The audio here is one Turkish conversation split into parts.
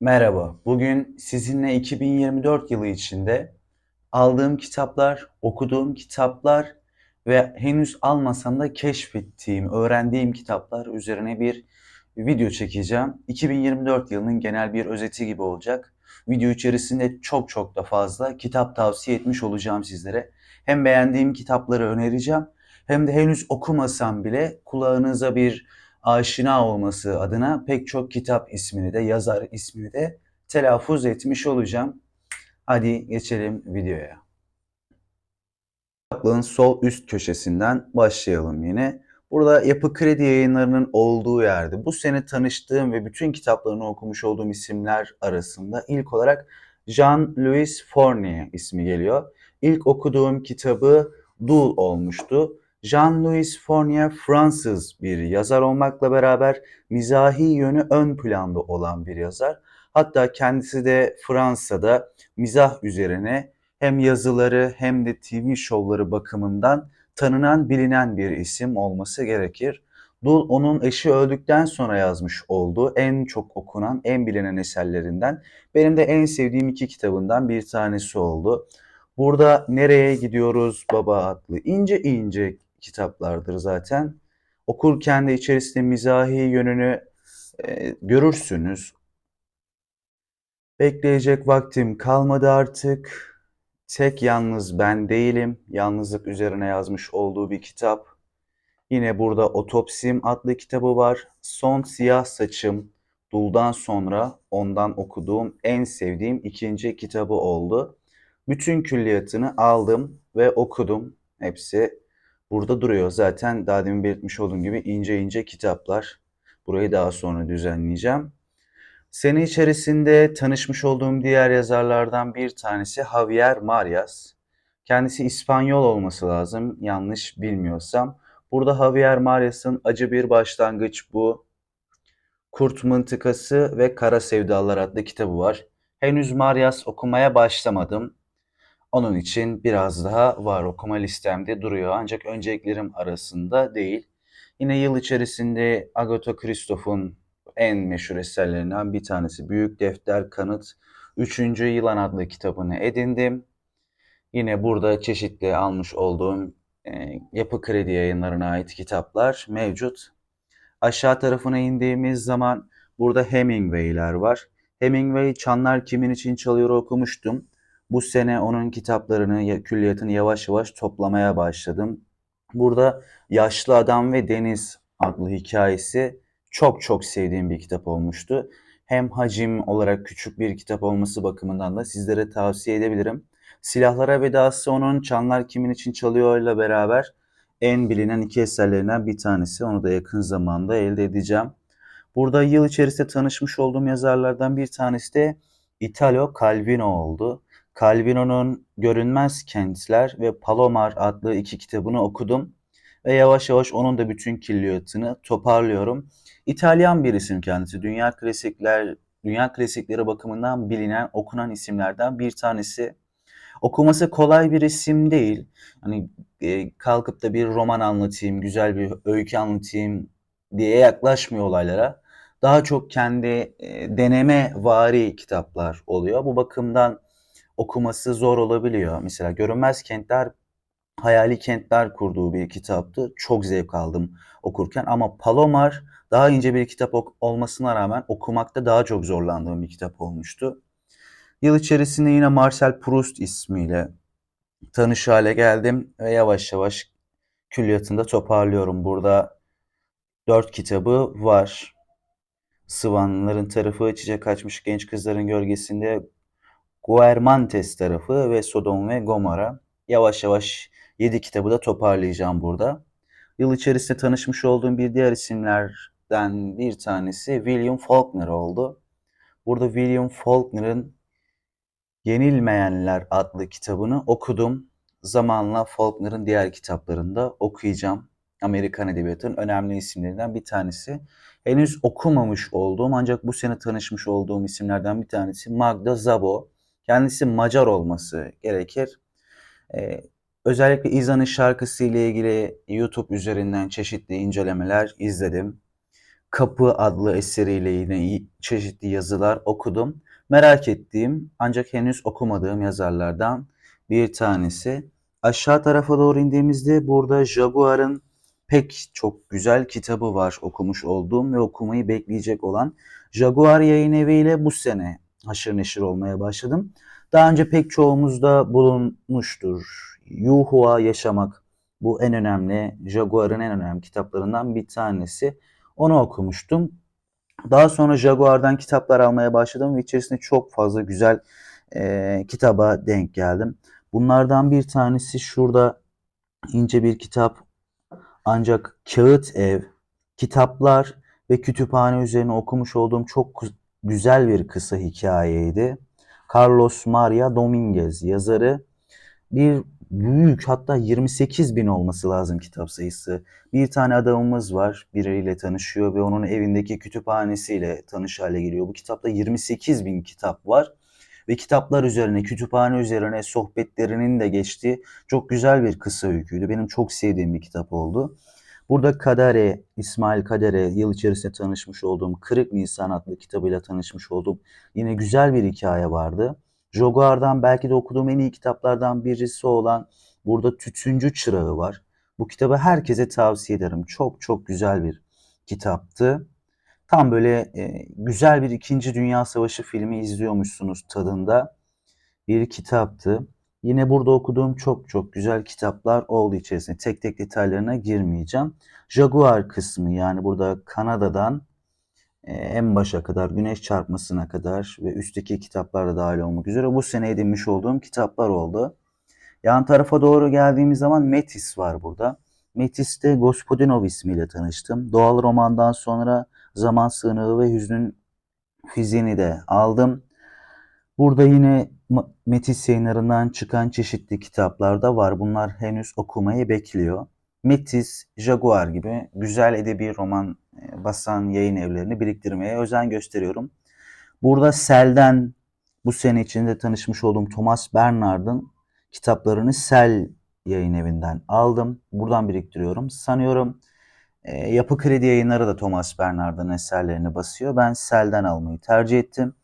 Merhaba. Bugün sizinle 2024 yılı içinde aldığım kitaplar, okuduğum kitaplar ve henüz almasam da keşfettiğim, öğrendiğim kitaplar üzerine bir video çekeceğim. 2024 yılının genel bir özeti gibi olacak. Video içerisinde çok çok da fazla kitap tavsiye etmiş olacağım sizlere. Hem beğendiğim kitapları önereceğim hem de henüz okumasam bile kulağınıza bir aşina olması adına pek çok kitap ismini de yazar ismini de telaffuz etmiş olacağım. Hadi geçelim videoya. Kitaplığın sol üst köşesinden başlayalım yine. Burada Yapı Kredi yayınlarının olduğu yerde bu sene tanıştığım ve bütün kitaplarını okumuş olduğum isimler arasında ilk olarak Jean-Louis Fournier ismi geliyor. İlk okuduğum kitabı Dul olmuştu. Jean-Louis Fournier Fransız bir yazar olmakla beraber mizahi yönü ön planda olan bir yazar. Hatta kendisi de Fransa'da mizah üzerine hem yazıları hem de TV şovları bakımından tanınan bilinen bir isim olması gerekir. Dul onun eşi öldükten sonra yazmış olduğu en çok okunan, en bilinen eserlerinden. Benim de en sevdiğim iki kitabından bir tanesi oldu. Burada Nereye Gidiyoruz Baba adlı ince ince kitaplardır zaten. Okurken de içerisinde mizahi yönünü e, görürsünüz. Bekleyecek vaktim kalmadı artık. Tek yalnız ben değilim. Yalnızlık üzerine yazmış olduğu bir kitap. Yine burada Otopsim adlı kitabı var. Son Siyah Saçım Dul'dan sonra ondan okuduğum en sevdiğim ikinci kitabı oldu. Bütün külliyatını aldım ve okudum. Hepsi burada duruyor. Zaten daha demin belirtmiş olduğum gibi ince ince kitaplar. Burayı daha sonra düzenleyeceğim. Sene içerisinde tanışmış olduğum diğer yazarlardan bir tanesi Javier Marias. Kendisi İspanyol olması lazım yanlış bilmiyorsam. Burada Javier Marias'ın Acı Bir Başlangıç bu. Kurt Mıntıkası ve Kara Sevdalar adlı kitabı var. Henüz Marias okumaya başlamadım. Onun için biraz daha var okuma listemde duruyor ancak önceliklerim arasında değil. Yine yıl içerisinde Agatha Christoph'un en meşhur eserlerinden bir tanesi Büyük Defter Kanıt 3. Yılan adlı kitabını edindim. Yine burada çeşitli almış olduğum e, Yapı Kredi yayınlarına ait kitaplar mevcut. Aşağı tarafına indiğimiz zaman burada Hemingway'ler var. Hemingway Çanlar Kimin İçin Çalıyor okumuştum. Bu sene onun kitaplarını, külliyatını yavaş yavaş toplamaya başladım. Burada Yaşlı Adam ve Deniz adlı hikayesi çok çok sevdiğim bir kitap olmuştu. Hem hacim olarak küçük bir kitap olması bakımından da sizlere tavsiye edebilirim. Silahlara Vedası onun Çanlar Kimin İçin Çalıyor ile beraber en bilinen iki eserlerinden bir tanesi. Onu da yakın zamanda elde edeceğim. Burada yıl içerisinde tanışmış olduğum yazarlardan bir tanesi de Italo Calvino oldu. Calvino'nun Görünmez Kentler ve Palomar adlı iki kitabını okudum ve yavaş yavaş onun da bütün külliyatını toparlıyorum. İtalyan bir isim kendisi. Dünya klasikler, dünya klasikleri bakımından bilinen, okunan isimlerden bir tanesi. Okuması kolay bir isim değil. Hani e, kalkıp da bir roman anlatayım, güzel bir öykü anlatayım diye yaklaşmıyor olaylara. Daha çok kendi e, deneme vari kitaplar oluyor. Bu bakımdan okuması zor olabiliyor. Mesela Görünmez Kentler hayali kentler kurduğu bir kitaptı. Çok zevk aldım okurken ama Palomar daha ince bir kitap olmasına rağmen okumakta daha çok zorlandığım bir kitap olmuştu. Yıl içerisinde yine Marcel Proust ismiyle tanış hale geldim ve yavaş yavaş külliyatında toparlıyorum. Burada dört kitabı var. Sıvanların tarafı, Çiçek Açmış Genç Kızların Gölgesinde, Guermantes tarafı ve Sodom ve Gomorra. Yavaş yavaş 7 kitabı da toparlayacağım burada. Yıl içerisinde tanışmış olduğum bir diğer isimlerden bir tanesi William Faulkner oldu. Burada William Faulkner'ın Yenilmeyenler adlı kitabını okudum. Zamanla Faulkner'ın diğer kitaplarını da okuyacağım. Amerikan Edebiyatı'nın önemli isimlerinden bir tanesi. Henüz okumamış olduğum ancak bu sene tanışmış olduğum isimlerden bir tanesi Magda Zabo. Kendisi Macar olması gerekir. Ee, özellikle İza'nın şarkısı ile ilgili YouTube üzerinden çeşitli incelemeler izledim. Kapı adlı eseriyle yine çeşitli yazılar okudum. Merak ettiğim ancak henüz okumadığım yazarlardan bir tanesi. Aşağı tarafa doğru indiğimizde burada Jaguar'ın pek çok güzel kitabı var okumuş olduğum ve okumayı bekleyecek olan. Jaguar Yayın Evi ile bu sene haşır neşir olmaya başladım. Daha önce pek çoğumuzda bulunmuştur. Yuhua Yaşamak bu en önemli, Jaguar'ın en önemli kitaplarından bir tanesi. Onu okumuştum. Daha sonra Jaguar'dan kitaplar almaya başladım ve içerisinde çok fazla güzel e, kitaba denk geldim. Bunlardan bir tanesi şurada ince bir kitap ancak kağıt ev, kitaplar ve kütüphane üzerine okumuş olduğum çok güzel bir kısa hikayeydi. Carlos Maria Dominguez yazarı bir büyük hatta 28 bin olması lazım kitap sayısı. Bir tane adamımız var biriyle tanışıyor ve onun evindeki kütüphanesiyle tanış hale geliyor. Bu kitapta 28 bin kitap var ve kitaplar üzerine, kütüphane üzerine sohbetlerinin de geçtiği çok güzel bir kısa öyküydü. Benim çok sevdiğim bir kitap oldu. Burada Kadere, İsmail Kadere yıl içerisinde tanışmış olduğum Kırık Nisan adlı kitabıyla tanışmış olduğum yine güzel bir hikaye vardı. Jogar'dan belki de okuduğum en iyi kitaplardan birisi olan burada Tütüncü Çırağı var. Bu kitabı herkese tavsiye ederim. Çok çok güzel bir kitaptı. Tam böyle e, güzel bir İkinci Dünya Savaşı filmi izliyormuşsunuz tadında bir kitaptı. Yine burada okuduğum çok çok güzel kitaplar oldu içerisinde. Tek tek detaylarına girmeyeceğim. Jaguar kısmı yani burada Kanada'dan e, en başa kadar, güneş çarpmasına kadar ve üstteki kitaplar da dahil olmak üzere bu sene edinmiş olduğum kitaplar oldu. Yan tarafa doğru geldiğimiz zaman Metis var burada. Metis'te Gospodinov ismiyle tanıştım. Doğal romandan sonra Zaman Sığınağı ve Hüznün Fiziğini de aldım. Burada yine Metis yayınlarından çıkan çeşitli kitaplar da var. Bunlar henüz okumayı bekliyor. Metis, Jaguar gibi güzel edebi roman e, basan yayın evlerini biriktirmeye özen gösteriyorum. Burada Sel'den bu sene içinde tanışmış olduğum Thomas Bernard'ın kitaplarını Sel yayın evinden aldım. Buradan biriktiriyorum. Sanıyorum e, Yapı Kredi yayınları da Thomas Bernard'ın eserlerini basıyor. Ben Sel'den almayı tercih ettim.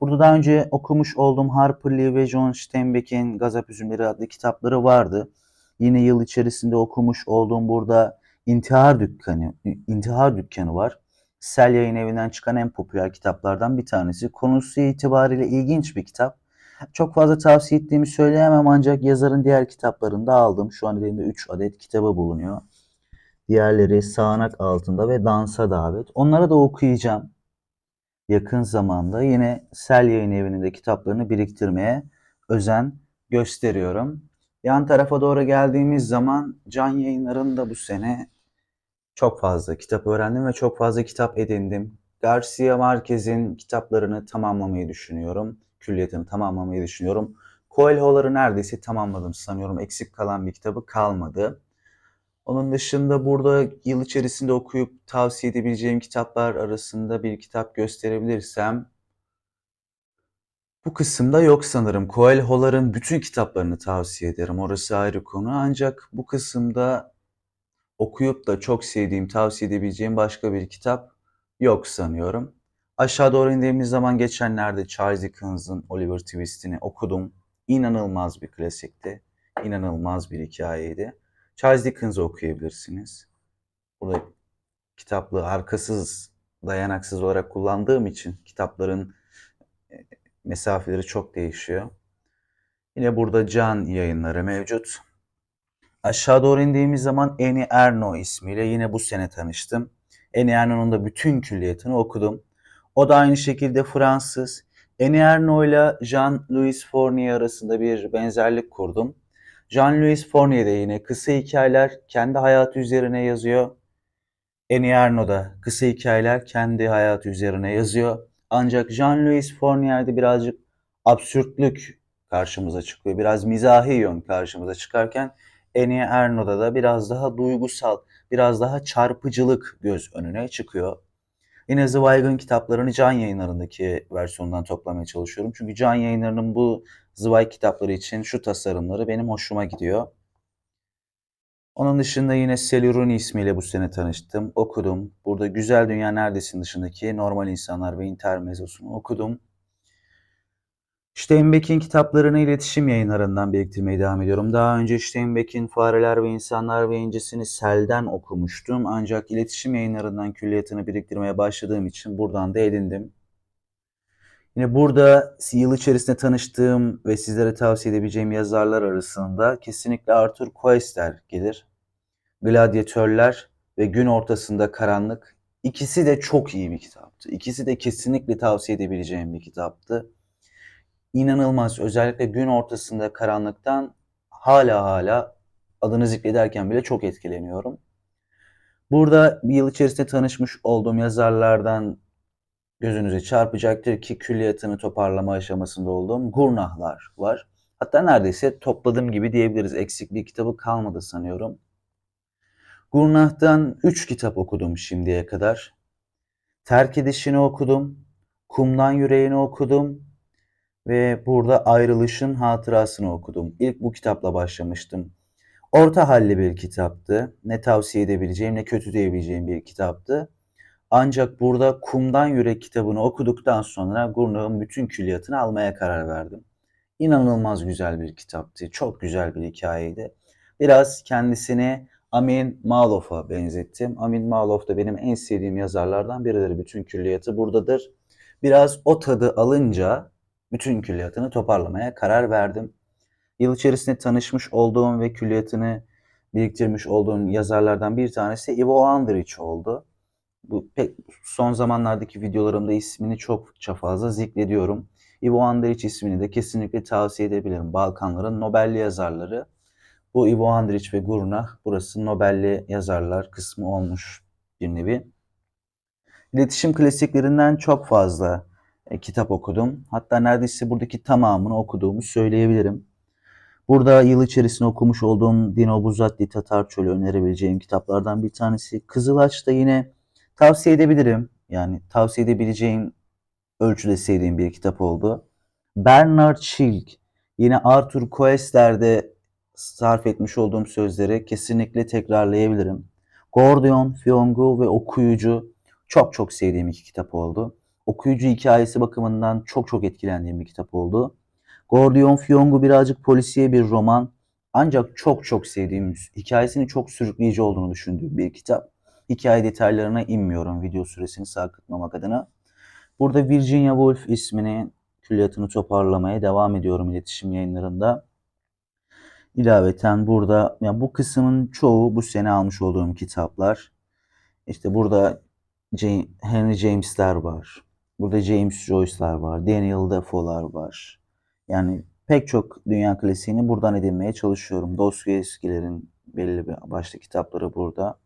Burada daha önce okumuş olduğum Harper Lee ve John Steinbeck'in Gazap Üzümleri adlı kitapları vardı. Yine yıl içerisinde okumuş olduğum burada İntihar Dükkanı, İntihar Dükkanı var. Sel Yayın Evi'nden çıkan en popüler kitaplardan bir tanesi. Konusu itibariyle ilginç bir kitap. Çok fazla tavsiye ettiğimi söyleyemem ancak yazarın diğer kitaplarını da aldım. Şu an elimde 3 adet kitabı bulunuyor. Diğerleri Sağanak Altında ve Dansa Davet. Onları da okuyacağım. Yakın zamanda yine Sel Yayın Evi'nin de kitaplarını biriktirmeye özen gösteriyorum. Yan tarafa doğru geldiğimiz zaman Can Yayınlar'ın da bu sene çok fazla kitap öğrendim ve çok fazla kitap edindim. Garcia Marquez'in kitaplarını tamamlamayı düşünüyorum. Külliyatını tamamlamayı düşünüyorum. Coelho'ları neredeyse tamamladım sanıyorum. Eksik kalan bir kitabı kalmadı. Onun dışında burada yıl içerisinde okuyup tavsiye edebileceğim kitaplar arasında bir kitap gösterebilirsem bu kısımda yok sanırım. Coelho'ların bütün kitaplarını tavsiye ederim. Orası ayrı konu. Ancak bu kısımda okuyup da çok sevdiğim, tavsiye edebileceğim başka bir kitap yok sanıyorum. Aşağı doğru indiğimiz zaman geçenlerde Charles Dickens'ın Oliver Twist'ini okudum. İnanılmaz bir klasikti. İnanılmaz bir hikayeydi. Charles Dickens'ı okuyabilirsiniz. Burada kitaplığı arkasız, dayanaksız olarak kullandığım için kitapların e, mesafeleri çok değişiyor. Yine burada Can yayınları mevcut. Aşağı doğru indiğimiz zaman Eni Erno ismiyle yine bu sene tanıştım. Eni Erno'nun da bütün külliyatını okudum. O da aynı şekilde Fransız. Eni Erno ile Jean-Louis Fournier arasında bir benzerlik kurdum. Jean-Louis Fournier de yine kısa hikayeler kendi hayatı üzerine yazıyor. Eni Erno da kısa hikayeler kendi hayatı üzerine yazıyor. Ancak Jean-Louis Fournier'de birazcık absürtlük karşımıza çıkıyor. Biraz mizahi yön karşımıza çıkarken Eni Erno'da da biraz daha duygusal, biraz daha çarpıcılık göz önüne çıkıyor. Yine Zweig'ın kitaplarını Can Yayınları'ndaki versiyondan toplamaya çalışıyorum. Çünkü Can Yayınları'nın bu Zweig kitapları için şu tasarımları benim hoşuma gidiyor. Onun dışında yine Seluruni ismiyle bu sene tanıştım. Okudum. Burada Güzel Dünya Neredesin dışındaki Normal İnsanlar ve İntihar Mevzusunu okudum. Steinbeck'in kitaplarını iletişim yayınlarından biriktirmeye devam ediyorum. Daha önce Steinbeck'in Fareler ve İnsanlar ve İncisini Sel'den okumuştum. Ancak iletişim yayınlarından külliyatını biriktirmeye başladığım için buradan da edindim. Yine burada yıl içerisinde tanıştığım ve sizlere tavsiye edebileceğim yazarlar arasında kesinlikle Arthur Koester gelir. Gladyatörler ve Gün Ortasında Karanlık. İkisi de çok iyi bir kitaptı. İkisi de kesinlikle tavsiye edebileceğim bir kitaptı. İnanılmaz. Özellikle Gün Ortasında Karanlık'tan hala hala adını zikrederken bile çok etkileniyorum. Burada bir yıl içerisinde tanışmış olduğum yazarlardan gözünüze çarpacaktır ki külliyatını toparlama aşamasında olduğum Gurnahlar var. Hatta neredeyse topladım gibi diyebiliriz. Eksik bir kitabı kalmadı sanıyorum. Gurnah'tan 3 kitap okudum şimdiye kadar. Terk Edişini okudum. Kumdan Yüreğini okudum. Ve burada Ayrılışın Hatırasını okudum. İlk bu kitapla başlamıştım. Orta halli bir kitaptı. Ne tavsiye edebileceğim ne kötü diyebileceğim bir kitaptı. Ancak burada Kumdan Yürek kitabını okuduktan sonra Gurnah'ın bütün külliyatını almaya karar verdim. İnanılmaz güzel bir kitaptı. Çok güzel bir hikayeydi. Biraz kendisini Amin Malof'a benzettim. Amin Malof da benim en sevdiğim yazarlardan biridir. Bütün külliyatı buradadır. Biraz o tadı alınca bütün külliyatını toparlamaya karar verdim. Yıl içerisinde tanışmış olduğum ve külliyatını biriktirmiş olduğum yazarlardan bir tanesi Ivo Andrić oldu. Bu pek son zamanlardaki videolarımda ismini çokça fazla zikrediyorum. Ivo Andrić ismini de kesinlikle tavsiye edebilirim. Balkanların Nobel'li yazarları. Bu Ivo Andrić ve Gurnah burası Nobel'li yazarlar kısmı olmuş bir nevi. İletişim klasiklerinden çok fazla e, kitap okudum. Hatta neredeyse buradaki tamamını okuduğumu söyleyebilirim. Burada yıl içerisinde okumuş olduğum Dino Buzzati Tatar Çölü önerebileceğim kitaplardan bir tanesi. Kızılaç da yine tavsiye edebilirim. Yani tavsiye edebileceğim ölçüde sevdiğim bir kitap oldu. Bernard Schilk yine Arthur Koester'de sarf etmiş olduğum sözleri kesinlikle tekrarlayabilirim. Gordion, Fiongu ve Okuyucu çok çok sevdiğim iki kitap oldu. Okuyucu hikayesi bakımından çok çok etkilendiğim bir kitap oldu. Gordion Fiongu birazcık polisiye bir roman. Ancak çok çok sevdiğim, hikayesinin çok sürükleyici olduğunu düşündüğüm bir kitap. Hikaye detaylarına inmiyorum video süresini sarkıtmamak adına. Burada Virginia Woolf ismini külliyatını toparlamaya devam ediyorum iletişim yayınlarında. İlaveten burada yani bu kısmın çoğu bu sene almış olduğum kitaplar. İşte burada Henry James'ler var. Burada James Joyce'lar var. Daniel Defoe'lar var. Yani pek çok dünya klasiğini buradan edinmeye çalışıyorum. Dostoyevski'lerin belli bir başlı kitapları burada.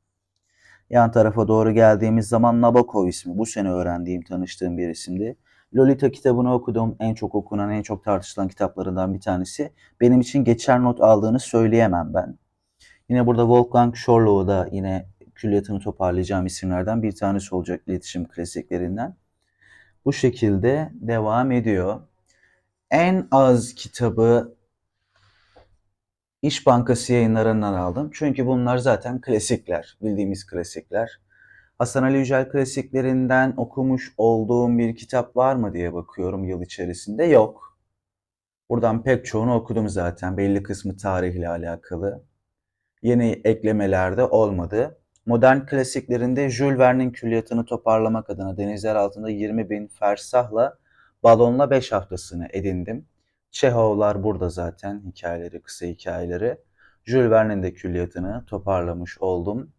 Yan tarafa doğru geldiğimiz zaman Nabokov ismi bu sene öğrendiğim, tanıştığım bir isimdi. Lolita kitabını okudum. En çok okunan, en çok tartışılan kitaplarından bir tanesi. Benim için geçer not aldığını söyleyemem ben. Yine burada Wolfgang Schorlow da yine külliyatını toparlayacağım isimlerden bir tanesi olacak iletişim klasiklerinden. Bu şekilde devam ediyor. En az kitabı İş Bankası yayınlarından aldım. Çünkü bunlar zaten klasikler, bildiğimiz klasikler. Hasan Ali Yücel klasiklerinden okumuş olduğum bir kitap var mı diye bakıyorum yıl içerisinde. Yok. Buradan pek çoğunu okudum zaten. Belli kısmı tarihle alakalı. Yeni eklemelerde olmadı. Modern klasiklerinde Jules Verne'in külliyatını toparlamak adına denizler altında 20 bin fersahla balonla 5 haftasını edindim. Çehovlar burada zaten hikayeleri, kısa hikayeleri. Jules Verne'in de külliyatını toparlamış oldum.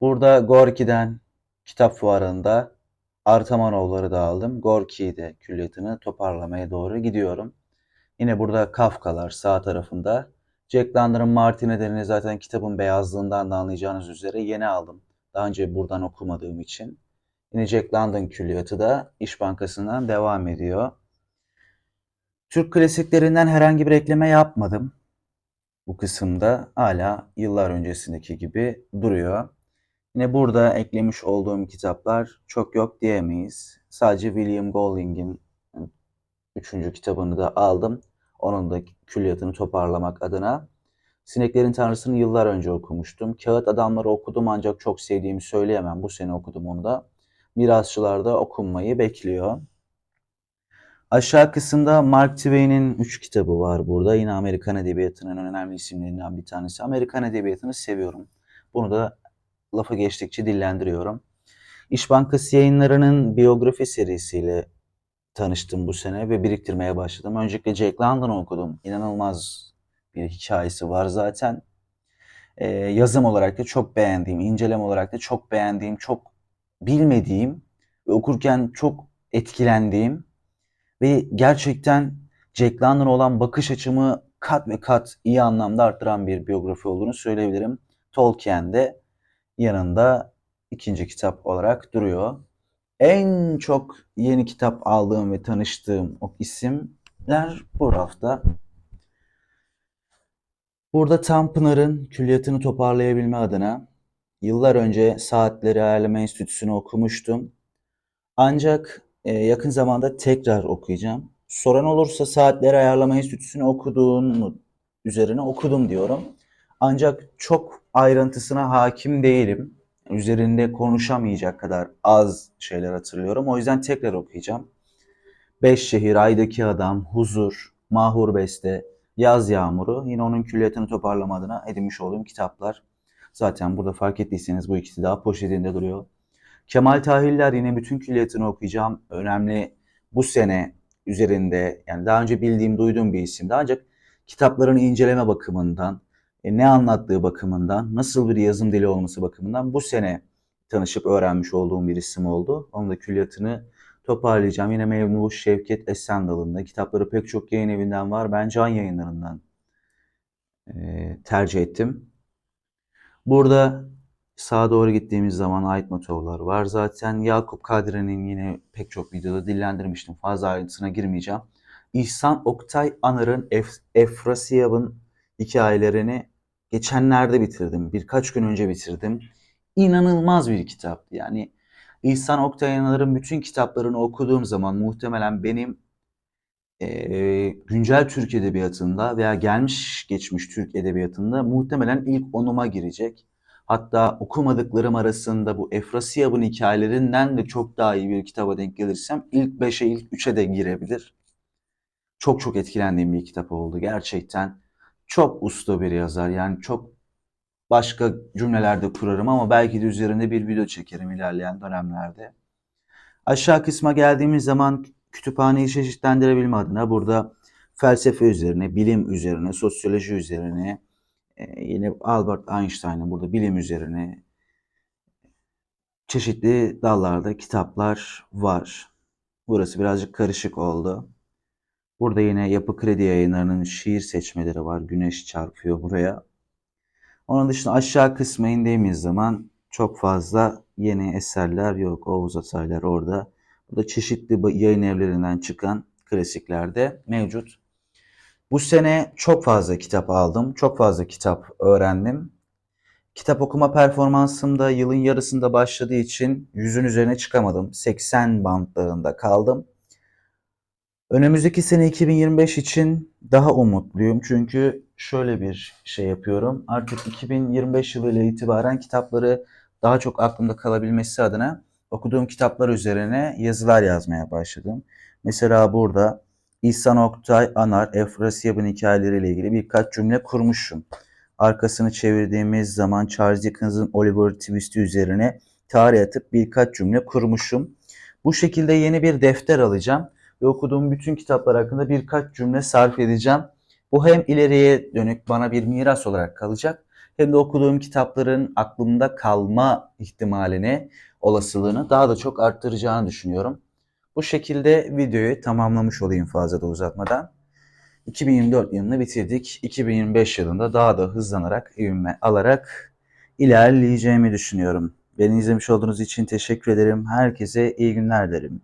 Burada Gorki'den kitap fuarında Artamanoğulları da aldım. Gorki'yi de külliyatını toparlamaya doğru gidiyorum. Yine burada Kafkalar sağ tarafında. Jack London'ın Martin Eden'i zaten kitabın beyazlığından da anlayacağınız üzere yeni aldım. Daha önce buradan okumadığım için. Yine Jack London külliyatı da İş Bankası'ndan devam ediyor. Türk klasiklerinden herhangi bir ekleme yapmadım. Bu kısımda hala yıllar öncesindeki gibi duruyor. Yine burada eklemiş olduğum kitaplar çok yok diyemeyiz. Sadece William Golding'in üçüncü kitabını da aldım. Onun da külliyatını toparlamak adına. Sineklerin Tanrısı'nı yıllar önce okumuştum. Kağıt Adamları okudum ancak çok sevdiğimi söyleyemem. Bu sene okudum onu da. Mirasçılar okunmayı bekliyor. Aşağı kısımda Mark Twain'in 3 kitabı var burada. Yine Amerikan Edebiyatı'nın önemli isimlerinden bir tanesi. Amerikan Edebiyatı'nı seviyorum. Bunu da lafı geçtikçe dillendiriyorum. İş Bankası yayınlarının biyografi serisiyle tanıştım bu sene ve biriktirmeye başladım. Öncelikle Jack London'ı okudum. İnanılmaz bir hikayesi var zaten. Ee, yazım olarak da çok beğendiğim, inceleme olarak da çok beğendiğim, çok bilmediğim ve okurken çok etkilendiğim ve gerçekten Jack London'a olan bakış açımı kat ve kat iyi anlamda arttıran bir biyografi olduğunu söyleyebilirim. Tolkien de yanında ikinci kitap olarak duruyor. En çok yeni kitap aldığım ve tanıştığım o isimler bu rafta. Burada Tanpınar'ın külliyatını toparlayabilme adına yıllar önce Saatleri Ayarlama Enstitüsü'nü okumuştum. Ancak e, yakın zamanda tekrar okuyacağım. Soran olursa Saatleri Ayarlama Enstitüsü'nü okuduğun mu üzerine okudum diyorum. Ancak çok ayrıntısına hakim değilim. Üzerinde konuşamayacak kadar az şeyler hatırlıyorum. O yüzden tekrar okuyacağım. Beş Şehir, Aydaki Adam, Huzur, Mahur Beste, Yaz Yağmuru yine onun külliyatını toparlama adına edinmiş olduğum kitaplar. Zaten burada fark ettiyseniz bu ikisi daha poşetinde duruyor. Kemal Tahiller yine bütün külliyatını okuyacağım. Önemli bu sene üzerinde yani daha önce bildiğim, duyduğum bir isimdi. Ancak kitaplarını inceleme bakımından, e, ne anlattığı bakımından, nasıl bir yazım dili olması bakımından bu sene tanışıp öğrenmiş olduğum bir isim oldu. Onun da külliyatını toparlayacağım. Yine Memnu Şevket Esen dalında. Kitapları pek çok yayın evinden var. Ben Can Yayınları'ndan e, tercih ettim. Burada sağa doğru gittiğimiz zaman ait motorlar var. Zaten Yakup Kadri'nin yine pek çok videoda dillendirmiştim. Fazla ayrıntısına girmeyeceğim. İhsan Oktay Anar'ın Ef Efrasiyab'ın hikayelerini geçenlerde bitirdim. Birkaç gün önce bitirdim. İnanılmaz bir kitaptı. Yani İhsan Oktay Anar'ın bütün kitaplarını okuduğum zaman muhtemelen benim e, güncel Türk Edebiyatı'nda veya gelmiş geçmiş Türk Edebiyatı'nda muhtemelen ilk onuma girecek. Hatta okumadıklarım arasında bu Efrasiyab'ın hikayelerinden de çok daha iyi bir kitaba denk gelirsem ilk 5'e ilk 3'e de girebilir. Çok çok etkilendiğim bir kitap oldu gerçekten. Çok usta bir yazar yani çok başka cümlelerde kurarım ama belki de üzerinde bir video çekerim ilerleyen dönemlerde. Aşağı kısma geldiğimiz zaman kütüphaneyi çeşitlendirebilme adına burada felsefe üzerine, bilim üzerine, sosyoloji üzerine, e, yine Albert Einstein'ın burada bilim üzerine çeşitli dallarda kitaplar var. Burası birazcık karışık oldu. Burada yine Yapı Kredi Yayınları'nın şiir seçmeleri var. Güneş çarpıyor buraya. Onun dışında aşağı kısma indiğimiz zaman çok fazla yeni eserler yok. Oğuz Ataylar orada. Burada çeşitli yayın evlerinden çıkan klasikler de mevcut. Bu sene çok fazla kitap aldım. Çok fazla kitap öğrendim. Kitap okuma performansım da yılın yarısında başladığı için yüzün üzerine çıkamadım. 80 bantlarında kaldım. Önümüzdeki sene 2025 için daha umutluyum. Çünkü şöyle bir şey yapıyorum. Artık 2025 yılıyla itibaren kitapları daha çok aklımda kalabilmesi adına okuduğum kitaplar üzerine yazılar yazmaya başladım. Mesela burada İhsan Oktay Anar, Efrasiyab'ın hikayeleriyle ilgili birkaç cümle kurmuşum. Arkasını çevirdiğimiz zaman Charles Dickens'ın Oliver Twist'i üzerine tarih atıp birkaç cümle kurmuşum. Bu şekilde yeni bir defter alacağım ve okuduğum bütün kitaplar hakkında birkaç cümle sarf edeceğim. Bu hem ileriye dönük bana bir miras olarak kalacak hem de okuduğum kitapların aklımda kalma ihtimalini, olasılığını daha da çok arttıracağını düşünüyorum. Bu şekilde videoyu tamamlamış olayım fazla da uzatmadan. 2024 yılını bitirdik. 2025 yılında daha da hızlanarak, ivme alarak ilerleyeceğimi düşünüyorum. Beni izlemiş olduğunuz için teşekkür ederim. Herkese iyi günler dilerim.